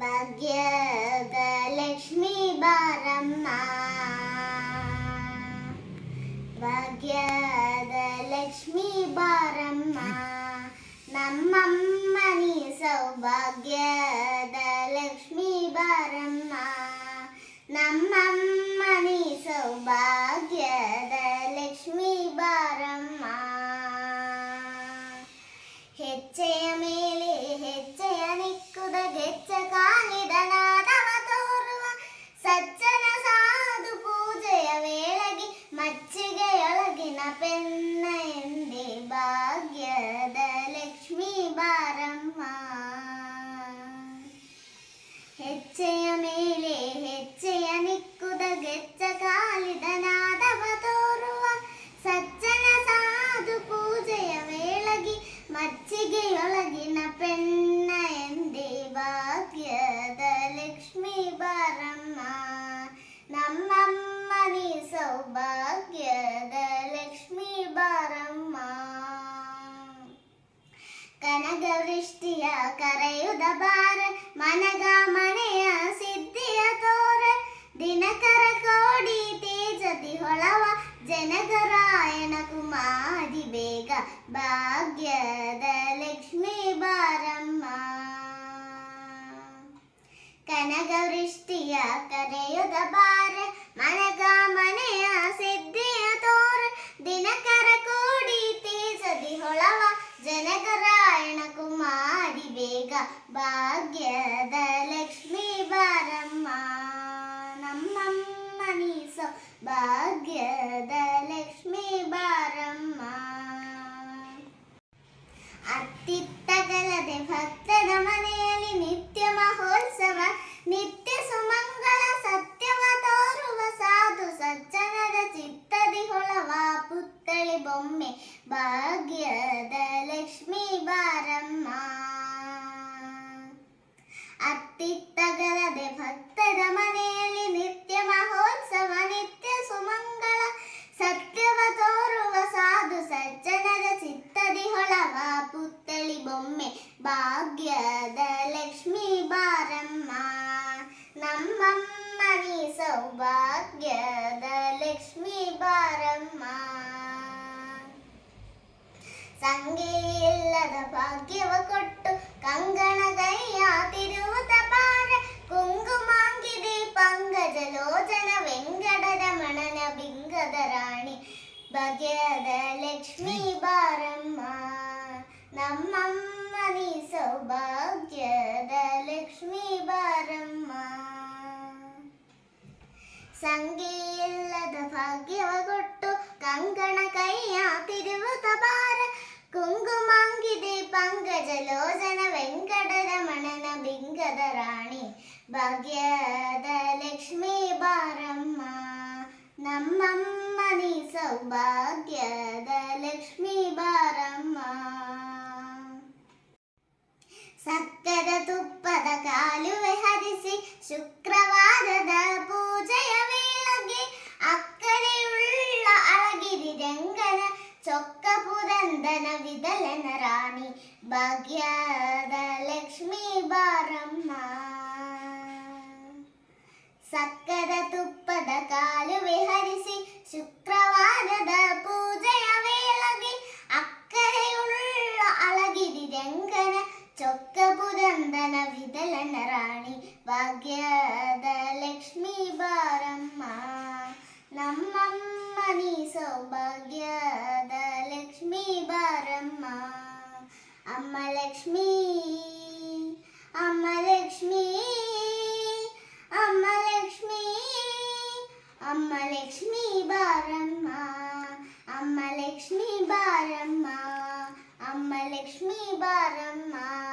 ഭാഗ്യദലക്ഷ്മി ബാരമ്മ ಭಾಗ್ಯದಲಕ್ಷ್ಮಿ ಬಾರಮ್ಮ ನಮ್ಮಮ್ಮನಿ ಸೌಭಾಗ್ಯದ ಲಕ್ಷ್ಮಿ ಬಾರಮ್ಮ ನಮ್ಮಮ್ಮ ಹೆಚ್ಚೆಯ ಮೇಲೆ ಹೆಚ್ಚೆಯ ನಿಕ್ಕುದ ಗೆಚ್ಚ ಕಾಲಿದನಾದವ ತೋರುವ ಸಜ್ಜನ ಸಾಧು ಪೂಜೆಯ ವೇಳಗಿ ಮಜ್ಜಿಗೆಯೊಳಗಿನ ಪೆನ್ನ ಎಂದೇ ಭಾಗ್ಯದ ಲಕ್ಷ್ಮೀ ಬಾರಮ್ಮ ನಮ್ಮಮ್ಮನಿ ಸೌಭಾಗ್ಯದ ಲಕ್ಷ್ಮೀ ಬಾರಮ್ಮ ಕನಗವೃಷ್ಟಿಯ ಕರೆಯುದ ಬಾರ ಮನಗ ഭാഗ്യത ലക്ഷ്മി ബാരമ്മ കനകവൃഷ്ടിയ കരയുത ഭാര മനകാമനയ സിദ്ധിയ തോർ ദിനകര കൂടി തേജതി ഹൊളവ ജനകരായണ കുമാരി വേഗ ഭാഗ്യത ബാരമ്മ നം മനീസോ ഭാഗ്യത ലക്ഷ്മി ബാരമ്മ ಅತ್ತಿತ್ತಗಲದೆ ಭಕ್ತದ ಮನೆಯಲ್ಲಿ ನಿತ್ಯ ಮಹೋತ್ಸವ ನಿತ್ಯ ಸುಮಂಗಳ ಸತ್ಯವ ತೋರುವ ಸಾಧು ಸಜ್ಜನರ ಚಿತ್ತದಿ ಹೊಳವ ಪುತ್ಥಳಿ ಬೊಮ್ಮೆ ಭಾಗ್ಯದ ಲಕ್ಷ್ಮೀ ಬಾರಮ್ಮ ಅತ್ತಿತ್ತ സംഗീയില്ലത ഭാഗ്യവ കൊട്ടു കങ്കണതയ്യാതിരുവതപാര കുങ്കുമാങ്കിതി പങ്കജലോചന വെങ്കടരമണന ബിംഗതരാണി ഭഗ്യത ലക്ഷ്മി ബാരമ്മ നമ്മമ്മ നീ സൗഭാഗ്യത ലക്ഷ്മി ಸಂಗಿಲ್ಲದ ಭಾಗ್ಯವ ಕೊಟ್ಟು ಕಂಕಣ ಕೈಯ ತಿರುವುತ ಬಾರ ಕುಂಗುಮಾಂಗಿದೆ ಪಂಕಜ ಲೋಚನ ಮನನ ಬಿಂಗದ ರಾಣಿ ಭಾಗ್ಯದ ಲಕ್ಷ್ಮೀ ಬಾರಮ್ಮ ನಮ್ಮಮ್ಮನಿ ಸೌಭಾಗ್ಯದ ಲಕ್ಷ್ಮೀ ಬಾರಮ್ಮ ಸಕ್ಕದ ತುಪ್ಪದ ಕಾಲುವೆ ಹರಿಸಿ ಶುಕ್ರ విదలన రాణి భాగ్యాద లక్ష్మీ బారమ్మ ಸಕ್ಕದ ತುಪ್ಪದ ಕಾಲು ವಿಹರಿಸಿ ಶುಕ್ರವಾರದ ಪೂಜೆಯ ವೇಳಗೆ ಅಕ್ಕರೆಯುಳ್ಳ ಅಳಗಿರಿ ರಂಗನ ಚೊಕ್ಕ ಪುರಂದನ ವಿದಲನ ರಾಣಿ ಭಾಗ್ಯ అమ్మమ్మని సౌభాగ్యద లక్ష్మీ బారమ్మ అమ్మ లక్ష్మి అమ్మ లక్ష్మి అమ్మ లక్ష్మి అమ్మ లక్ష్మి బారమ్మ అమ్మ లక్ష్మి బారమ్మ అమ్మ లక్ష్మి బారమ్మ